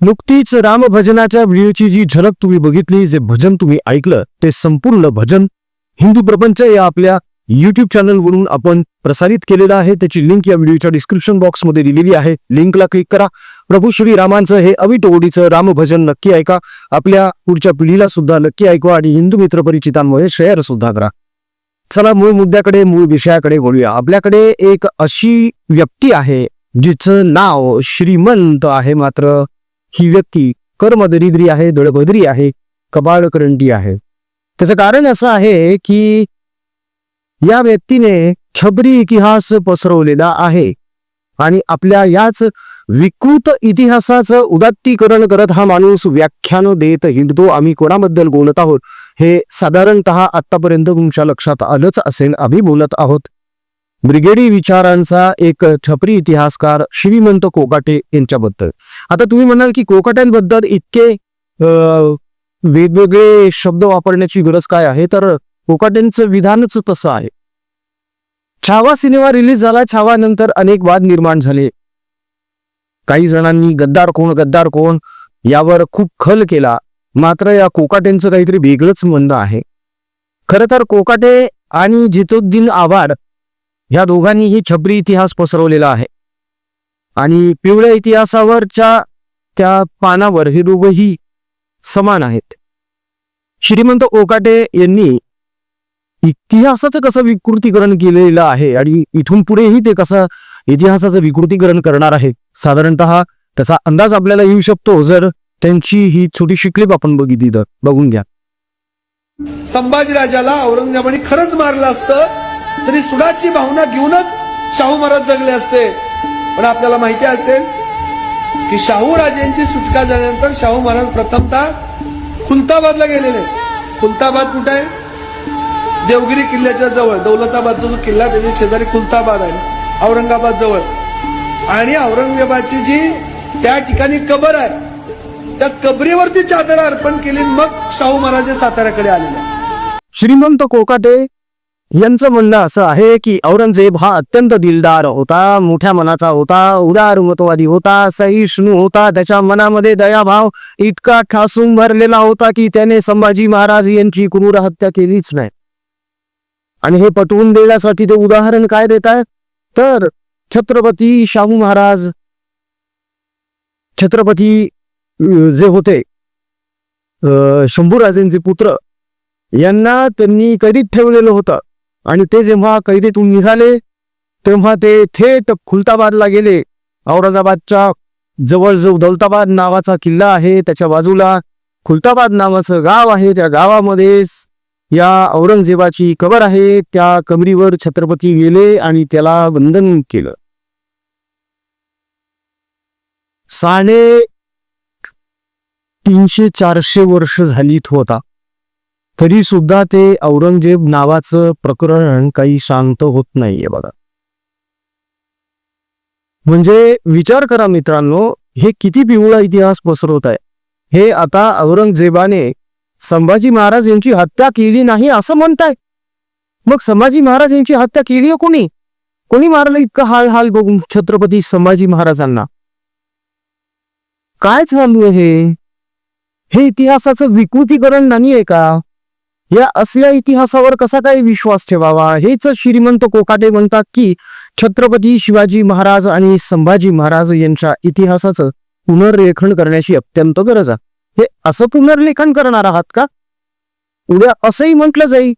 नुकतीच रामभजनाच्या व्हिडिओची जी झलक तुम्ही बघितली जे भजन तुम्ही ऐकलं ते संपूर्ण भजन हिंदू प्रपंच या आपल्या युट्यूब चॅनलवरून आपण प्रसारित केलेलं आहे. त्याची लिंक या व्हिडिओच्या डिस्क्रिप्शन बॉक्समध्ये दिलेली आहे. लिंकला क्लिक करा. प्रभू श्री रामांचं हे अविट ओढीचं रामभजन नक्की ऐका. आपल्या पुढच्या पिढीला सुद्धा नक्की ऐकवा आणि हिंदू मित्र परिचितांमुळे शेअर सुद्धा करा. चला मूळ मुद्द्याकडे मूळ विषयाकडे बोलूया आपल्याकडे एक अशी व्यक्ती आहे जिचं नाव श्रीमंत आहे मात्र ही व्यक्ती कर्मदरिद्री आहे दळभद्री आहे कबाळकरंटी आहे. त्याचं कारण असं आहे की या व्यक्तीने छबरी इतिहास पसरवलेला आहे आणि आपल्या याच विकृत इतिहासाचं उदात्तीकरण करत हा माणूस व्याख्यान देत हिंडतो. आम्ही कोणाबद्दल बोलत आहोत हे साधारणत आतापर्यंत तुमच्या लक्षात आलंच असेल. आम्ही बोलत आहोत ब्रिगेडी विचारांचा एक छपरी इतिहासकार श्रीमंत कोकाटे यांच्याबद्दल. आता तुम्ही म्हणाल की कोकाट्यांबद्दल इतके वेगवेगळे शब्द वापरण्याची गरज काय आहे? तर कोकाटेंचं विधानच तसं आहे. छावा सिनेमा रिलीज झाला छावानंतर अनेक वाद निर्माण झाले. काही जणांनी गद्दार कोण गद्दार कोण यावर खूप खल केला. मात्र या कोकाटेंचं काहीतरी वेगळंच म्हणणं आहे. खरं तर कोकाटे आणि जितुद्दीन आव्हाड ह्या दोघांनीही छबरी इतिहास पसरवलेला आहे. आणि पिवळ्या इतिहासावरच्या त्या पानावर हे दोघंही समान आहेत. श्रीमंत ओकाटे यांनी इतिहासाचं कसं विकृतीकरण केलेलं आहे आणि इथून पुढेही ते कसं इतिहासाचं विकृतीकरण करणार आहे साधारणत त्याचा अंदाज आपल्याला येऊ शकतो जर त्यांची ही छोटीशी क्लिप आपण बघितली तर. बघून घ्या. संभाजीराजाला औरंगजेबाने खरंच मारलं असतं. तरी सुडाची भावना घेऊनच शाहू महाराज जगले असते. पण आपल्याला माहिती असेल की शाहू राजेंची सुटका झाल्यानंतर शाहू महाराज प्रथमतः खुलताबादला गेलेले. खुलताबाद कुठे आहे? देवगिरी किल्ल्याच्या जवळ. दौलताबादचा जो किल्ला त्याच्या शेजारी खुलताबाद आहे. औरंगाबाद जवळ. आणि औरंगजेबाची जी त्या ठिकाणी कबर आहे त्या कबरीवरती चादर अर्पण केली मग शाहू महाराज साताऱ्याकडे आलेले. श्रीमंत कोकाटे यांचं म्हणणं असं आहे की औरंगजेब हा अत्यंत दिलदार होता मोठ्या मनाचा होता उदारमतवादी होता सहिष्णू होता. त्याच्या मनामध्ये दयाभाव इतका ठासून भरलेला होता की त्याने संभाजी महाराज यांची क्रूर हत्या केलीच नाही. आणि हे पटवून देण्यासाठी ते उदाहरण काय देत तर छत्रपती शाहू महाराज छत्रपती जे होते शंभूराजेंचे पुत्र यांना त्यांनी कैदीत ठेवलेलं होतं. आणि ते जेव्हा कैदेतून निघाले तेव्हा ते थेट खुलताबादला गेले. औरंगाबादच्या जवळ जो दौलताबाद नावाचा किल्ला आहे. त्याच्या बाजूला खुलताबाद नावाचं गाव आहे. त्या गावामध्येच या औरंगजेबाची कबर आहे. त्या कबरीवर छत्रपती गेले आणि त्याला वंदन केलं. साडे तीनशे चारशे वर्ष झालीत होता. तरी सुद्धा ते औरंगजेब नावाचं प्रकरण काही शांत होत नाहीये बघा. म्हणजे विचार करा मित्रांनो हे किती पिवळा इतिहास पसरवत आहे. हे आता औरंगजेबाने संभाजी महाराज यांची हत्या केली नाही असं म्हणताय. मग संभाजी महाराज यांची हत्या केली आहे कोणी? कोणी मारलं इतकं हाल हाल बघून छत्रपती संभाजी महाराजांना? काय चालू आहे हे इतिहासाचं विकृतीकरण नाहीये का? या असल्या इतिहासावर कसा काय विश्वास ठेवावा? हेच श्रीमंत कोकाटे म्हणतात की छत्रपती शिवाजी महाराज आणि संभाजी महाराज यांच्या इतिहासाचं पुनर्लेखन करण्याची अत्यंत गरज आहे. हे असं पुनर्लेखन करणार आहात का? उद्या असंही म्हटलं जाईल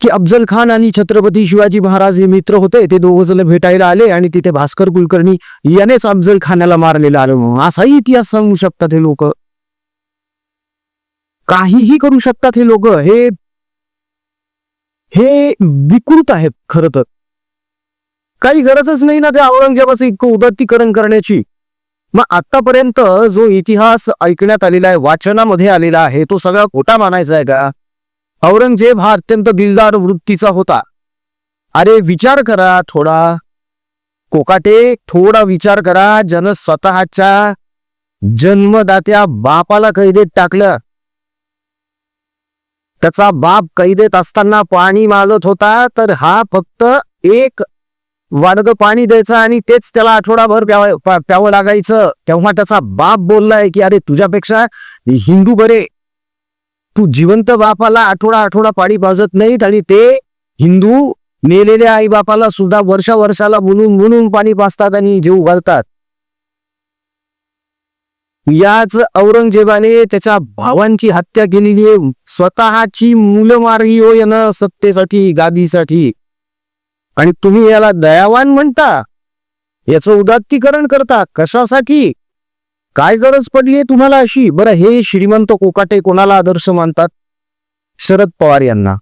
की अफजल खान आणि छत्रपती शिवाजी महाराज हे मित्र होते ते दोघ जण भेटायला आले आणि तिथे भास्कर कुलकर्णी यानेच अफजल खानाला मारलेलं आलं असाही इतिहास सांगू शकतात हे लोक. काहीही करू शकतात हे लोक. हे हे विकृत आहेत खरं तर. काही गरजच नाही ना त्या औरंगजेबाचं इतकं उदात्तीकरण करण्याची. मग आतापर्यंत जो इतिहास ऐकण्यात आलेला आहे वाचनामध्ये आलेला आहे तो सगळा खोटा मानायचा आहे का? औरंगजेब हा अत्यंत दिलदार वृत्तीचा होता. अरे विचार करा थोडा. कोकाटे थोडा विचार करा. जन स्वतःच्या जन्मदात्या बापाला कैदेत टाकलं. त्याचा बाप कैदेत असताना पाणी मागत होता तर हा फक्त एक वाडग पाणी द्यायचं आणि तेच त्याला आठवडाभर प्यावं प्यावं लागायचं. तेव्हा त्याचा बाप बोललाय की अरे तुझ्यापेक्षा हिंदू बरे. तू जिवंत बापाला आठवडा आठवडा पाणी पाजत नाहीत आणि ते हिंदू नेलेल्या आई बापाला सुद्धा वर्षा वर्षाला बोलून बोलून पाणी पाजतात आणि जीव घालतात. याच औरंगजेबाने त्याच्या भावांची हत्या केलेली आहे. स्वतःची मुलं मारली हो यानं सत्तेसाठी गादीसाठी. आणि तुम्ही याला दयावान म्हणता? याचं उदात्तीकरण करता? कशासाठी? काय गरज पडलीये तुम्हाला अशी? बरं हे श्रीमंत कोकाटे कोणाला आदर्श मानतात? शरद पवार यांना.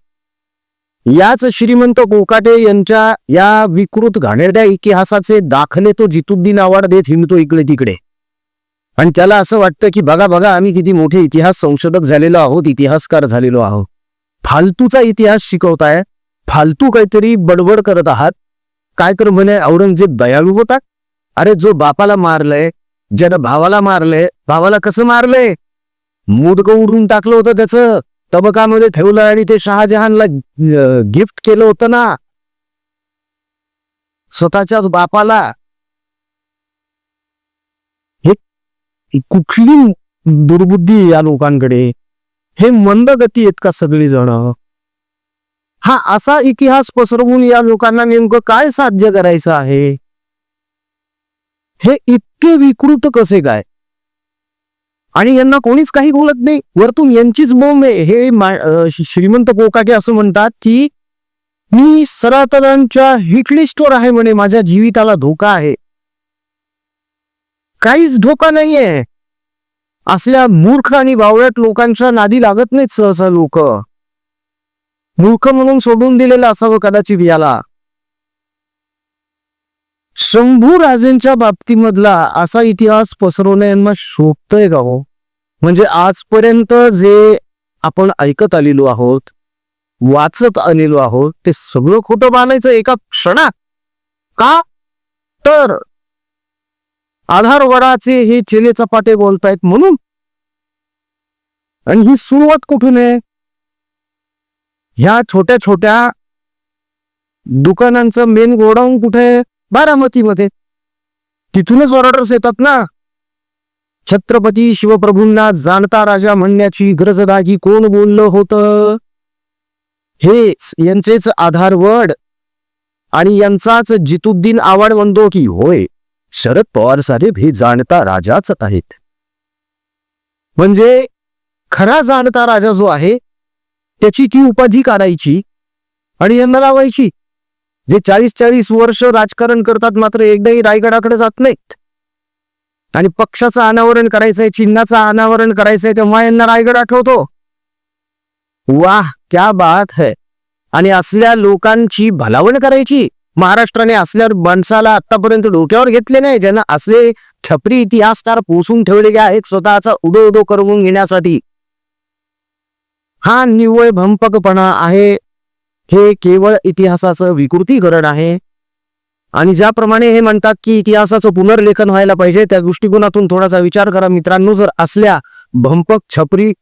याच श्रीमंत कोकाटे यांच्या या विकृत घाणेरड्या इतिहासाचे दाखले तो जितुद्दीन आवाड देत हिंडतो इकडे तिकडे आणि त्याला असं वाटतं की बघा बघा आम्ही किती मोठे इतिहास संशोधक झालेलो आहोत इतिहासकार झालेलो आहोत. फालतूचा इतिहास शिकवताय फालतू काहीतरी बडबड करत आहात. काय कर म्हणे औरंगजेब दयाळू होता? अरे जो बापाला मारलंय ज्यानं भावाला मारलंय भावाला कसं मारलंय? मोदकं उडून टाकलं होतं त्याचं तबकामध्ये ठेवलं आणि ते शहाजहानला गिफ्ट केलं होतं ना. स्वतःच्याच बापाला हे कुठली दुर्बुद्धी या लोकांकडे? हे मंद गती आहेत का सगळी जण हा असा इतिहास पसरवून या लोकांना नेमकं काय साध्य करायचं आहे? हे इतके विकृत कसे काय? आणि यांना कोणीच काही बोलत नाही. वरतून यांचीच बोंब आहे. हे श्रीमंत कोकाके असं म्हणतात की मी सनातनांच्या हिटलिस्टवर आहे म्हणे. माझ्या जीविताला धोका आहे. काहीच धोका नाहीये. असल्या मूर्ख आणि बावळट लोकांच्या नादी लागत नाहीत सहसा लोक. मूर्ख म्हणून सोडून दिलेलं असावं कदाचित याला. शंभू राजेंच्या बाबतीमधला असा इतिहास पसरवणं यांना शोभतय का हो? म्हणजे आजपर्यंत जे आपण ऐकत आलेलो आहोत वाचत आलेलो आहोत ते सगळं खोटं मानायचं एका क्षणात? का? तर आधार वडाचे हे चेले चपाटे बोलतायत म्हणून. आणि ही सुरुवात कुठून आहे? ह्या छोट्या छोट्या दुकानांचं मेन गोडाऊन कुठे आहे? बारामतीमध्ये. तिथूनच ऑर्डर्स येतात ना. छत्रपती शिवप्रभूंना जाणता राजा म्हणण्याची गरज दागी कोण बोललं होतं? हेच यांचेच आधारवड आणि यांचाच जितुद्दीन आवाड म्हणतो की होय. शरद पवार साहेब हे जाणता राजाच आहेत. म्हणजे खरा जाणता राजा जो आहे त्याची ती उपाधी काढायची आणि यांना लावायची. जे चाळीस चाळीस वर्ष राजकारण करतात मात्र एकदाही रायगडाकडे जात नाहीत. आणि पक्षाचं अनावरण करायचंय चिन्हाचं अनावरण करायचंय तेव्हा यांना रायगड आठवतो. वाह क्या बात है. आणि असल्या लोकांची भलावण करायची. महाराष्ट्राने असल्या माणसाला आतापर्यंत डोक्यावर घेतले नाही. ज्यांना असले छपरी इतिहासकार पोसून ठेवलेले आहेत स्वतःचा उदो उदो करून घेण्यासाठी. हा निव्वळ भंपकपणा आहे. हे केवळ इतिहासाचं विकृतीकरण आहे. आणि ज्याप्रमाणे हे म्हणतात की इतिहासाचं पुनर्लेखन व्हायला पाहिजे त्या दृष्टिकोनातून थोडासा विचार करा. मित्रांनो जर असल्या भंपक छपरी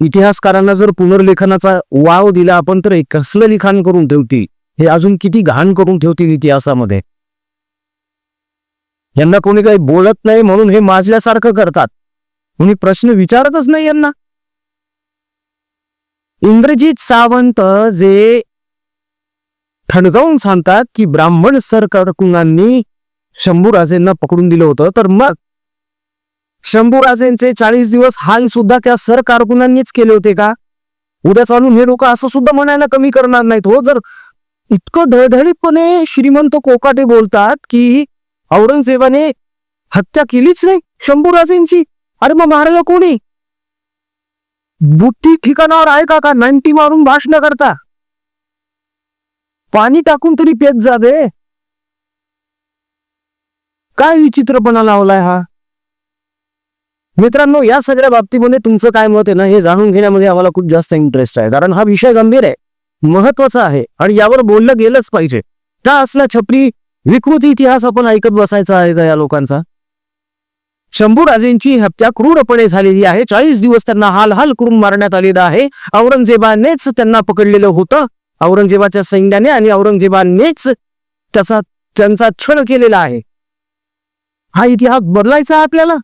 इतिहासकारांना जर पुनर्लेखनाचा वाव दिला आपण तर कसलं लिखाण करून ठेवतील? हे अजून किती घाण करून ठेवतील इतिहासामध्ये? यांना कोणी काही बोलत नाही म्हणून हे माजल्यासारखं करतात. कोणी प्रश्न विचारतच नाही यांना. इंद्रजित सावंत जे ठणकावून सांगतात की ब्राह्मण सरकारकुणांनी शंभूराजेंना पकडून दिलं होतं तर मग शंभूराजेंचे चाळीस दिवस हाल सुद्धा त्या सर कारकुनांनीच केले होते का? उद्या चालून हे लोक असं सुद्धा म्हणायला कमी करणार नाहीत हो जर इतकं ढळढळीतपणे श्रीमंत कोकाटे बोलतात की औरंगजेबाने हत्या केलीच नाही शंभूराजेंची. अरे मग महाराज कोणी? बुट्टी ठिकाणावर आहे का का नाईन्टी मारून भाषण करता. पाणी टाकून तरी पेच जावे काय विचित्रपणा लावलाय हा? मित्रांनो या सगळ्या बाबतीमध्ये तुमचं काय मत आहे ना हे जाणून घेण्यामध्ये आम्हाला खूप जास्त इंटरेस्ट आहे कारण हा विषय गंभीर आहे. महत्वाचं आहे आणि यावर बोललं गेलंच पाहिजे. का असला छपरी विकृत इतिहास आपण ऐकत बसायचा आहे का या लोकांचा? शंभूराजेंची हत्या क्रूरपणे झालेली आहे. चाळीस दिवस त्यांना हाल हाल करून मारण्यात आलेला आहे. औरंगजेबानेच त्यांना पकडलेलं होतं. औरंगजेबाच्या सैन्याने आणि औरंगजेबानेच त्याचा त्यांचा छळ केलेला आहे. हा इतिहास बदलायचा आहे आपल्याला?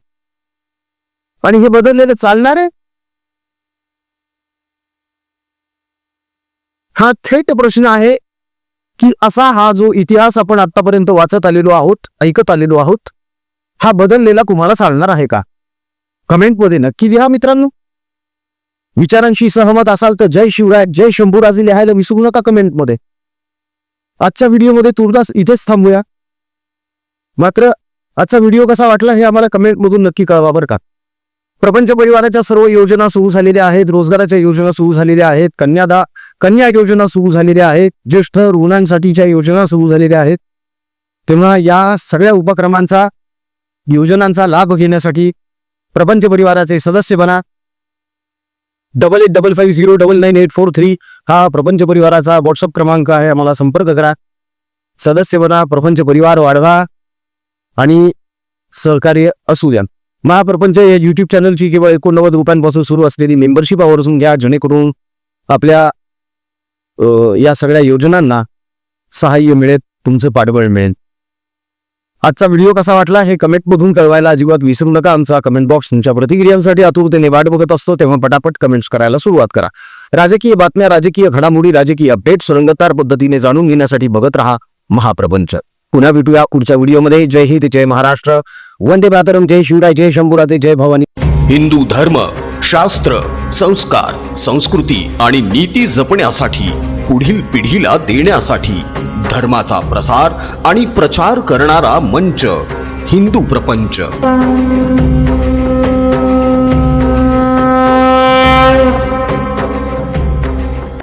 आणि हे बदललेलं चालणार आहे? हा थेट प्रश्न आहे की असा हा जो इतिहास आपण आतापर्यंत वाचत आलेलो आहोत ऐकत आलेलो आहोत हा बदललेला तुम्हाला चालणार आहे का? कमेंटमध्ये नक्की लिहा मित्रांनो. विचारांशी सहमत असाल तर जय शिवराय जय शंभूराजे लिहायला विसरू नका कमेंटमध्ये. आजच्या व्हिडिओमध्ये तुर्तास इथेच थांबूया. मात्र आजचा व्हिडिओ कसा वाटला हे आम्हाला कमेंटमधून नक्की कळवा बरं का. प्रपंच परिवाराच्या सर्व योजना सुरू झालेल्या आहेत रोजगाराच्या योजना सुरू झालेल्या आहेत कन्यादा कन्या योजना सुरू झालेल्या आहेत ज्येष्ठ रुग्णांसाठीच्या योजना सुरू झालेल्या आहेत. तेव्हा या सगळ्या उपक्रमांचा योजनांचा लाभ घेण्यासाठी प्रपंच परिवाराचे सदस्य बना. Double eight double five zero double nine eight four three हा प्रपंच परिवाराचा व्हॉट्सअप क्रमांक आहे आम्हाला संपर्क करा. सदस्य बना प्रपंच परिवार वाढवा आणि सहकार्य असू द्या. महाप्रपंच या युट्यूब चॅनलची केवळ एकोणनव्वद रुपयांपासून सुरू असलेली मेंबरशिप आवर्जून घ्या जेणेकरून आपल्या या सगळ्या योजनांना सहाय्य मिळेल तुमचं पाठबळ मिळेल. आजचा व्हिडिओ कसा वाटला हे कमेंटमधून कळवायला अजिबात विसरू नका. आमचा कमेंट बॉक्स तुमच्या प्रतिक्रियांसाठी आतुरतेने वाट बघत असतो. तेव्हा पटापट कमेंट्स करायला सुरुवात करा. राजकीय बातम्या राजकीय घडामोडी राजकीय अपडेट्स रंगतदार पद्धतीने जाणून घेण्यासाठी बघत रहा महाप्रपंच. पुन्हा भेटूया पुढच्या व्हिडिओमध्ये. जय हिंद जय महाराष्ट्र. वंदे मातरम जय शिवराय जय शंभुराजे जय भवानी. हिंदू धर्म शास्त्र संस्कार संस्कृती आणि नीती जपण्यासाठी पुढील पिढीला देण्यासाठी धर्माचा प्रसार आणि प्रचार करणारा मंच हिंदू प्रपंच.